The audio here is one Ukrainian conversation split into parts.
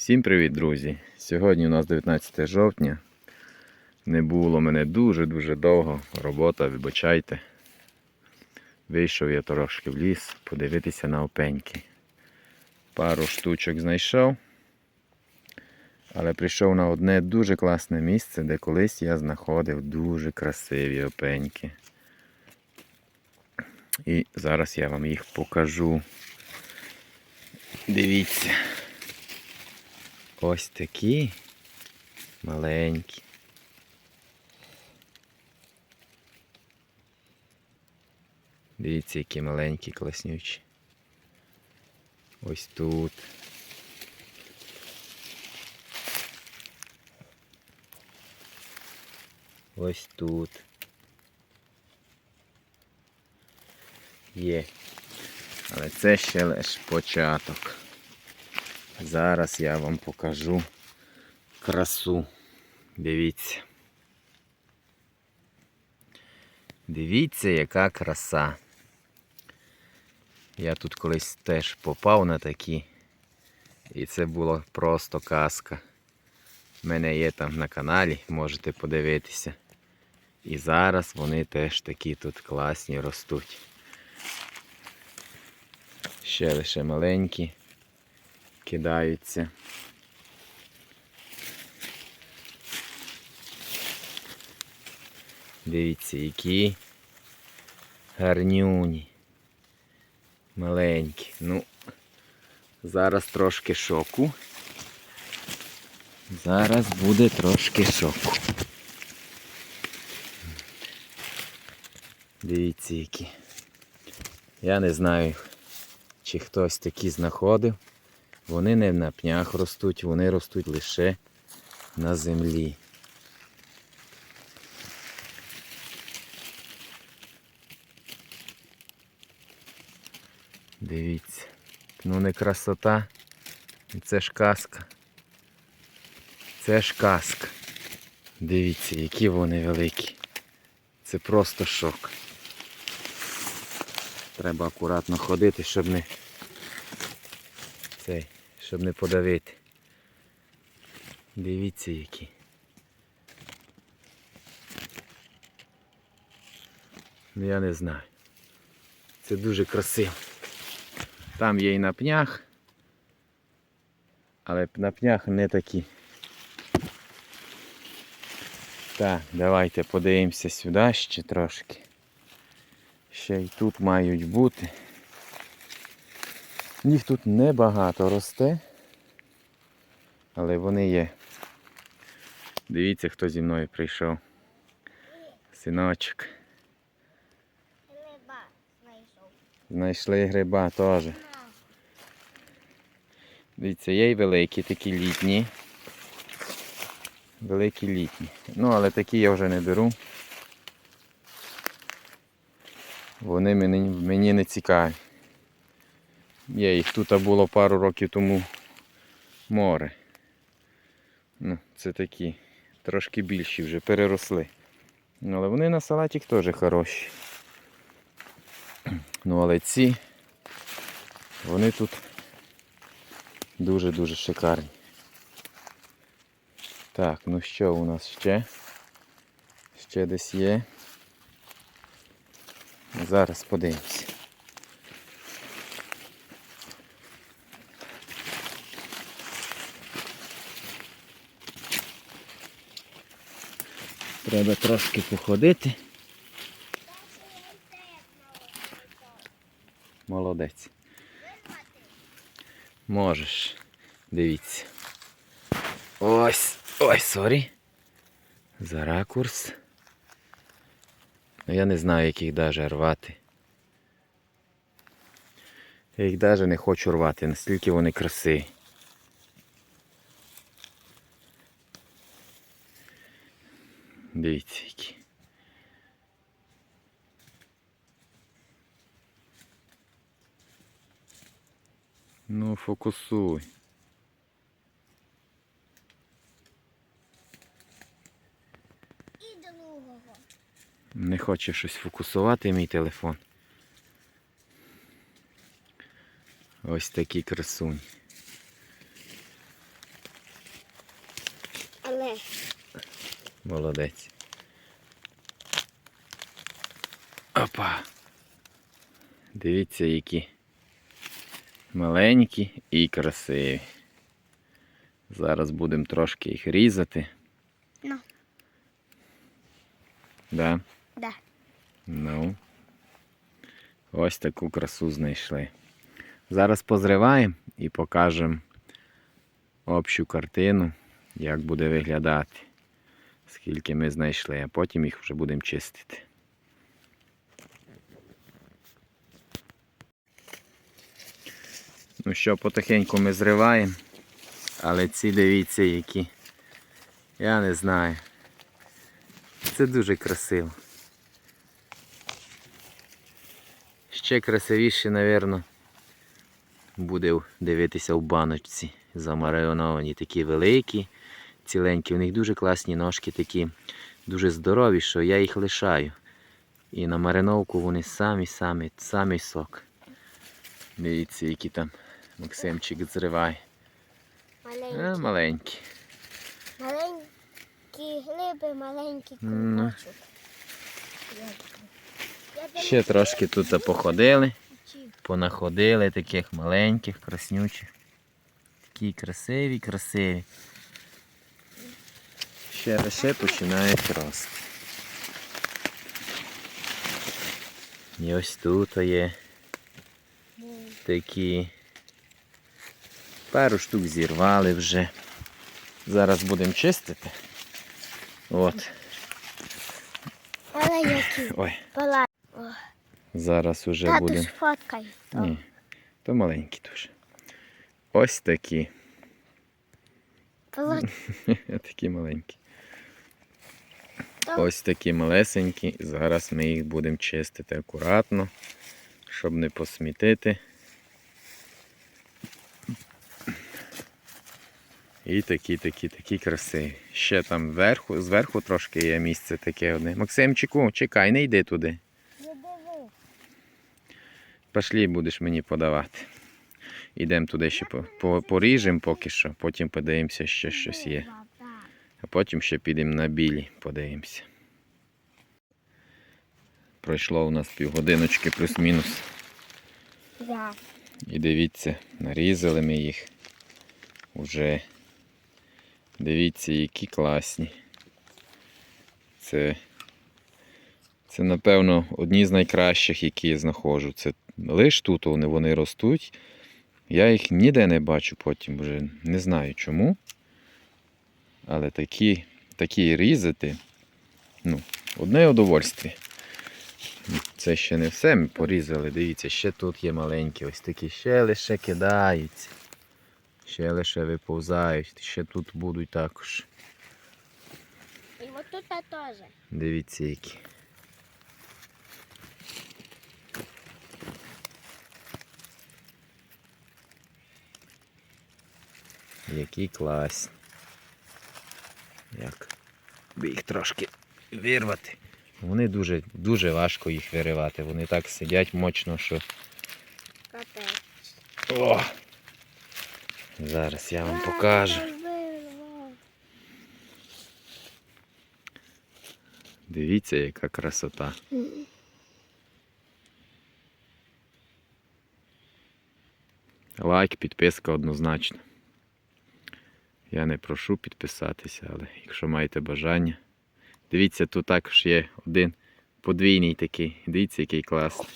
Всім привіт, друзі! Сьогодні у нас 19 жовтня. Не було мене дуже-дуже довго. Робота, вибачайте. Вийшов я трошки в ліс подивитися на опеньки. Пару штучок знайшов. Але прийшов на одне дуже класне місце, де колись я знаходив дуже красиві опеньки. І зараз я вам їх покажу. Дивіться. Ось такі маленькі. Дивіться, які маленькі, класнючі. Ось тут. Ось тут. Є. Але це ще лише початок. Зараз я вам покажу красу. Дивіться. Дивіться, яка краса. Я тут колись теж попав на такі. І це була просто казка. У мене є там на каналі, можете подивитися. І зараз вони теж такі тут класні ростуть. Ще лише маленькі кидаються. Дивіться, які гарнюні. Маленькі. Ну, зараз трошки шоку. Зараз буде трошки шоку. Дивіться, які. Я не знаю, чи хтось такі знаходив. Вони не на пнях ростуть, вони ростуть лише на землі. Дивіться. Ну не красота. Це ж казка. Це ж казка. Дивіться, які вони великі. Це просто шок. Треба акуратно ходити, щоб не цей, щоб не подавити. Дивіться які. Ну я не знаю. Це дуже красиво. Там є і на пнях, але на пнях не такі. Так, давайте подивимося сюди ще трошки. Ще й тут мають бути. Їх тут небагато росте, але вони є. Дивіться, хто зі мною прийшов. Синочок. Гриба знайшов. Знайшли гриба теж. Дивіться, є й великі, такі літні. Великі літні. Ну, але такі я вже не беру. Вони мені, мені не цікаві. Є їх тут було пару років тому море. Ну, це такі, трошки більші вже переросли. Але вони на салатик теж хороші. Ну, але ці, вони тут дуже-дуже шикарні. Так, ну що у нас ще? Ще десь є. Зараз подивимося. Треба трошки походити. Молодець. Можеш. Дивіться. Ось. Ой, сорі. За ракурс. Ну, Я не знаю, як їх даже рвати. Я їх навіть не хочу рвати, настільки вони красиві. Дивіться які. Ну, фокусуй. І другого. Не хоче щось фокусувати мій телефон. Ось такі красуні. Молодець. Опа. Дивіться, які маленькі і красиві. Зараз будемо трошки їх різати. Ну. Да? Да. Ну. Ось таку красу знайшли. Зараз позриваємо і покажемо общу картину, як буде виглядати, скільки ми знайшли, а потім їх вже будемо чистити. Ну що, потихеньку ми зриваємо, але ці дивіться, які. Я не знаю. Це дуже красиво. Ще красивіше, напевно, буде дивитися в баночці. Замариновані такі великі, ціленькі. У них дуже класні ножки такі, дуже здорові, що я їх лишаю. І на мариновку вони самі-самі, самий сок. Дивіться, які там Максимчик зриває. Маленькі. А, маленькі. Маленькі глиби, маленький Ну. думаю, Ще трошки тут походили, понаходили таких маленьких, краснючих. Такі красиві, красиві. Ще лише починають рости. І ось тут є такі. Пару штук зірвали вже. Зараз будемо чистити. От. Але які? Ой, зараз уже Тату будемо. сфоткай. Ні, то маленькі дуже. Ось такі. Такі маленькі. Ось такі малесенькі. Зараз ми їх будемо чистити акуратно, щоб не посмітити. І такі, такі, такі красиві. Ще там вверху, зверху трошки є місце таке одне. Максимчику, чекай, не йди туди. Пошлі будеш мені подавати. Ідемо туди ще по, по, поріжемо поки що, потім подивимося, ще щось є. А потім ще підемо на білі, подивимося. Пройшло у нас півгодиночки плюс-мінус. Да. І дивіться, нарізали ми їх. Уже дивіться, які класні. Це, це напевно, одні з найкращих, які я знаходжу. Це лише тут вони, вони ростуть. Я їх ніде не бачу потім вже не знаю чому. Але такі, такі різати, ну, одне удовольствие. Це ще не все ми порізали. Дивіться, ще тут є маленькі, ось такі ще лише кидаються. Ще лише виповзають, ще тут будуть також. І от тут теж. Дивіться які. Які класні. Як би їх трошки вирвати. Вони дуже, дуже важко їх виривати. Вони так сидять мощно, що. Капець. О! Зараз я вам покажу. Дивіться, яка красота. Лайк, підписка однозначно. Я не прошу підписатися, але якщо маєте бажання. Дивіться, тут також є один подвійний такий. Дивіться, який класний.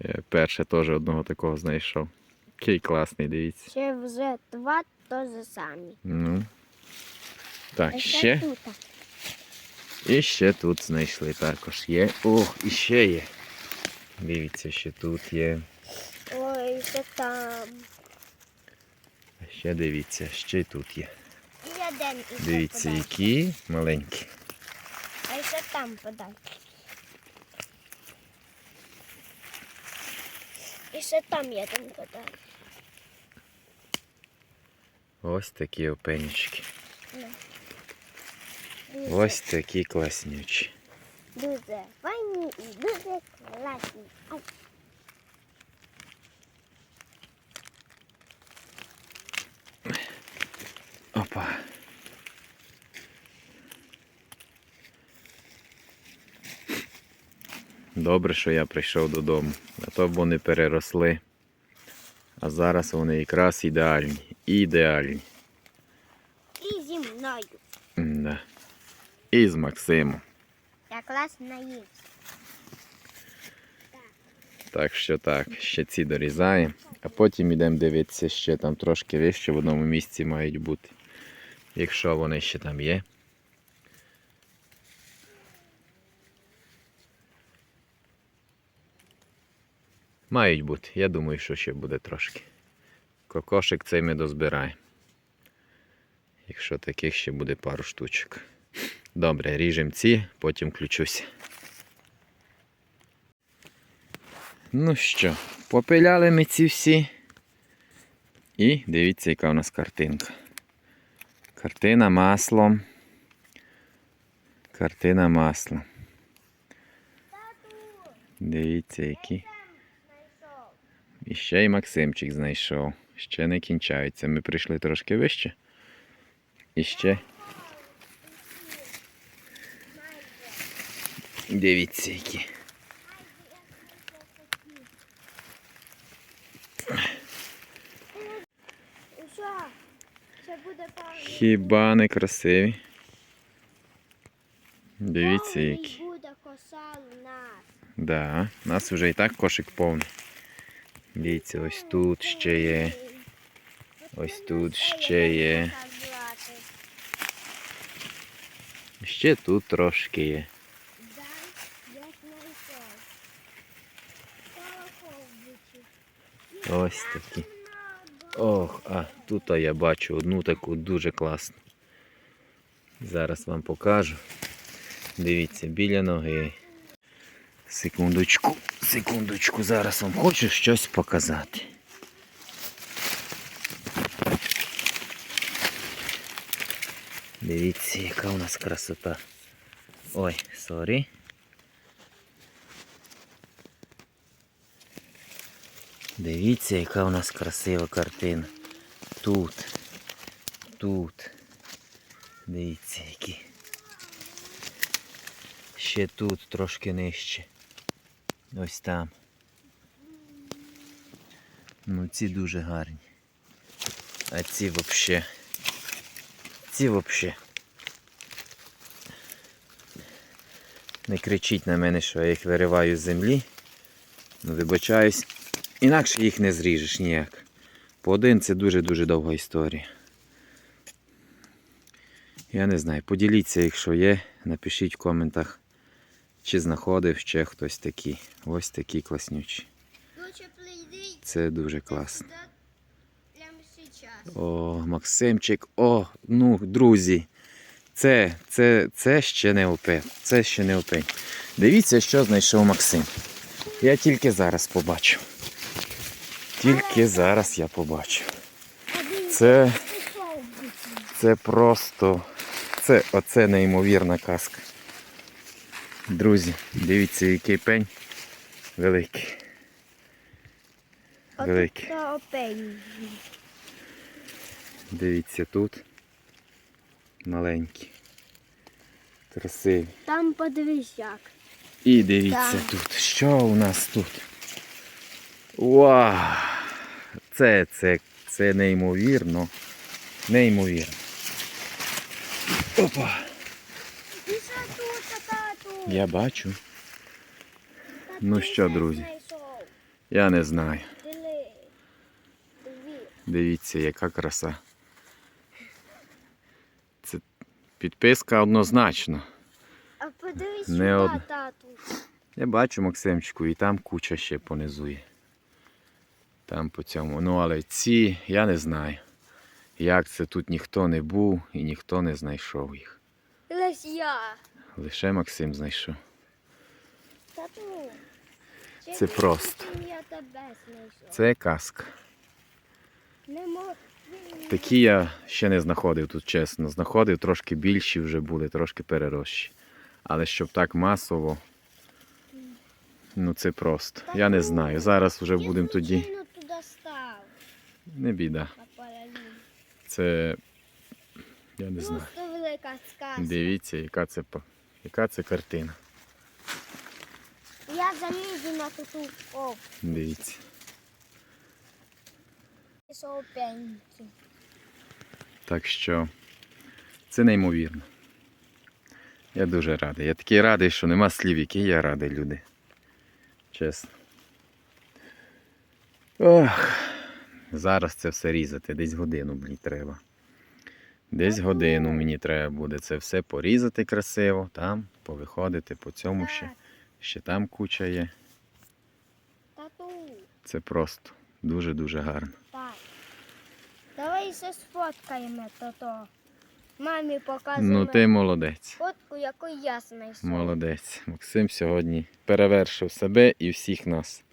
Я перше теж одного такого знайшов. Який класний, дивіться. Ще вже два теж самі. Ну. Так, А ще. тут. І ще тут знайшли також є. Ох, і ще є. Дивіться, ще тут є. Ой, ще там. Ще дивіться, ще й тут є. Дивіться, які маленькі. А ще там подай. І ще там є один подай. Ось такі опенючки. Дуже, Ось такі класнючі. дуже файні і дуже класні. Опа. Добре, що я прийшов додому, а то б вони переросли. А зараз вони якраз ідеальні. Ідеальні. І зі мною. Да. І з Максимом. Я класно наївся. Так що так, ще ці дорізаємо, а потім йдемо дивитися, ще там трошки вище в одному місці мають бути. Якщо вони ще там є. Мають бути. Я думаю, що ще буде трошки. Кокошик цей ми дозбираємо. Якщо таких ще буде пару штучок. Добре, ріжемо ці, потім включуся. Ну що, попиляли ми ці всі. І дивіться, яка у нас картинка. Картина маслом. Картина маслом. Дивіться, які. І ще й Максимчик знайшов. Ще не кінчаються. Ми прийшли трошки вище. І ще. Дивіться, які. Що? Це буде пару. Хіба не красиві? Дивіться, які. буде коса у нас. Да, у нас вже і так кошик повний. Дивіться, ось тут ще є. Ось тут ще є. Ще тут трошки є. Ось такі. Ох, а тут я бачу одну таку дуже класну. Зараз вам покажу. Дивіться, біля ноги. Секундочку, секундочку, зараз вам хочу щось показати. Дивіться, яка у нас красота. Ой, сорі. Дивіться, яка у нас красива картина. Тут. Тут. Дивіться, які. Ще тут трошки нижче. Ось там. Ну ці дуже гарні. А ці взагалі. Ці взагалі. Не кричіть на мене, що я їх вириваю з землі. Ну, вибачаюсь. Інакше їх не зріжеш ніяк. По один це дуже-дуже довга історія. Я не знаю. Поділіться, якщо є, напишіть в коментах, чи знаходив ще хтось такі. Ось такі класнючі. Це дуже класно. О, Максимчик, о, ну, друзі. Це, це, це ще не опен. Це ще не опен. Дивіться, що знайшов Максим. Я тільки зараз побачив. Тільки зараз я побачив. Це, це просто. Це оце неймовірна казка. Друзі, дивіться, який пень великий. Великий. Дивіться тут. Маленькі. Красиві. Там подивись як. І дивіться Так. тут. Що у нас тут? Вау! Це, це, це неймовірно. Неймовірно. Опа! Я бачу. Ну що, друзі? Я не знаю. Дивіться, яка краса. Це підписка однозначно. А подивись сюди, тату. Я бачу Максимчику, і там куча ще понизу є. Там по цьому. Ну, але ці я не знаю. Як це тут ніхто не був і ніхто не знайшов їх. Лиш я. Лише Максим знайшов. Тату. Це просто. Я тебе знайшов. Це казка. Такі я ще не знаходив тут, чесно. Знаходив, трошки більші вже були, трошки перерощі. Але щоб так масово, ну це просто. Я не знаю. Зараз вже будемо тоді. Не біда. Це Я не знаю. Дивіться, яка це, яка це картина. Я залізу на ту оп. Дивіться. Так що це неймовірно. Я дуже радий. Я такий радий, що нема слів, які я радий, люди. Чесно. Ох, зараз це все різати. Десь годину мені треба. Десь годину мені треба буде це все порізати красиво, там, повиходити по цьому ще. Ще там куча є. Це просто дуже-дуже гарно. Так. Давай ще сфоткаємо то-то. Мамі показуємо Ну ти молодець. фотку, яку я знайшов. Молодець. Максим сьогодні перевершив себе і всіх нас.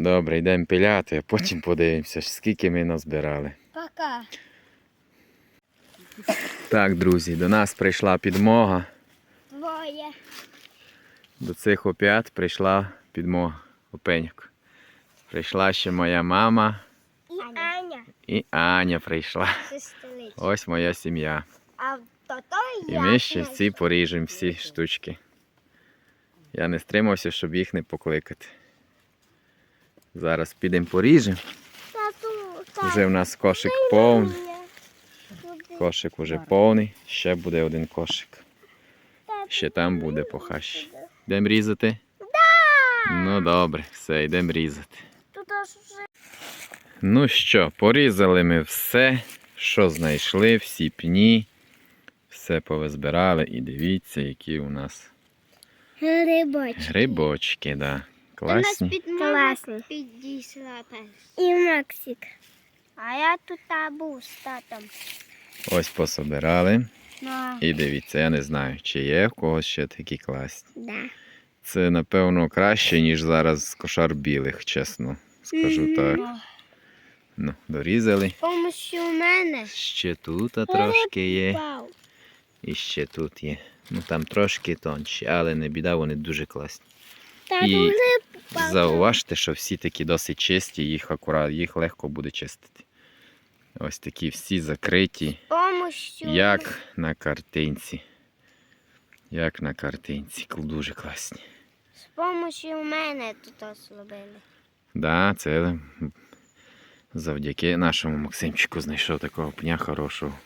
Добре, йдемо пиляти, а потім подивимося, скільки ми назбирали. Пока. Так, друзі, до нас прийшла підмога. Двоє. До цих опят прийшла підмога опеньок. Прийшла ще моя мама І Аня. і Аня прийшла. Сестричка. Ось моя сім'я. А то-то І я ми ще всі поріжемо всі штучки. Я не стримався, щоб їх не покликати. Зараз підемо поріжемо. Вже в нас кошик повний. Кошик уже повний. Ще буде один кошик. Ще там буде по хащі. Йдемо різати? Ну добре, все, йдемо різати. Вже Ну що, порізали ми все, що знайшли, всі пні. Все повизбирали і дивіться, які у нас грибочки. грибочки, да. Класні. Класні. Підійшла. І Максик. А я тут був з татом. Ось пособирали. Ну, І дивіться, я не знаю, чи є в когось ще такі класні. да. Це, напевно, краще, ніж зараз кошар білих, чесно скажу так. Ну, дорізали. З помощью мене. Ще тут а трошки є. І ще тут є. Ну там трошки тонші, але не біда, вони дуже класні. Та І дуже попав. Зауважте, що всі такі досить чисті, їх акурат, їх легко буде чистити. Ось такі всі закриті, як на картинці. Як на картинці. Дуже класні. З помощью мене тут зробили. Да, це завдяки нашому Максимчику знайшов такого пня хорошого.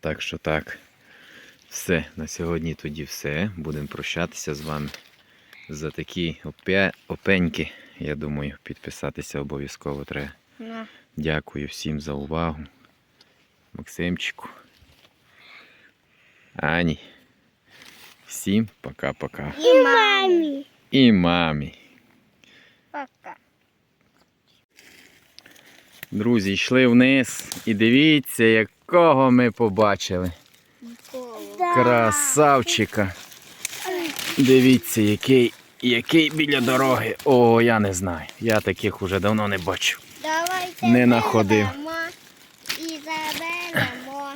Так що так. Все, на сьогодні тоді все. Будемо прощатися з вами. За такі опе... опеньки, я думаю, підписатися обов'язково треба. Ну. Дякую всім за увагу. Максимчику. Ані. Всім пока-пока. І мамі. І мамі. Пока. Друзі, йшли вниз і дивіться, якого ми побачили. Красавчика. Дивіться, який, який біля дороги. О, я не знаю. Я таких уже давно не бачив. Давайте Не находив. І заберемо.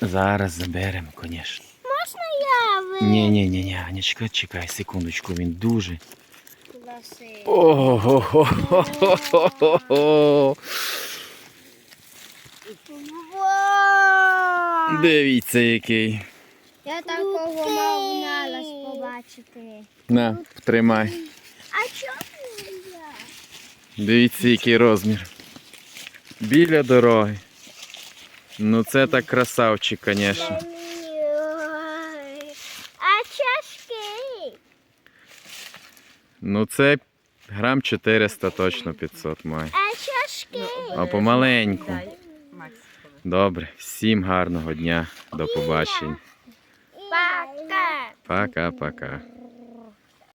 Зараз заберемо, звісно. Можна я ви? Ні, ні, ні, ні, Анечка, чекай секундочку, він дуже. Ого-го-го-го-го-го. Вау! Дивіться, який. Я такого мав побачити. На, тримай. А чому я? Дивіться, який розмір. Біля дороги. Ну це так красавчик, звісно. А чашки? Ну це грам 400 точно 500 має. А чашки? А помаленьку. Добре, всім гарного дня. До побачення. Пока. Пока-пока.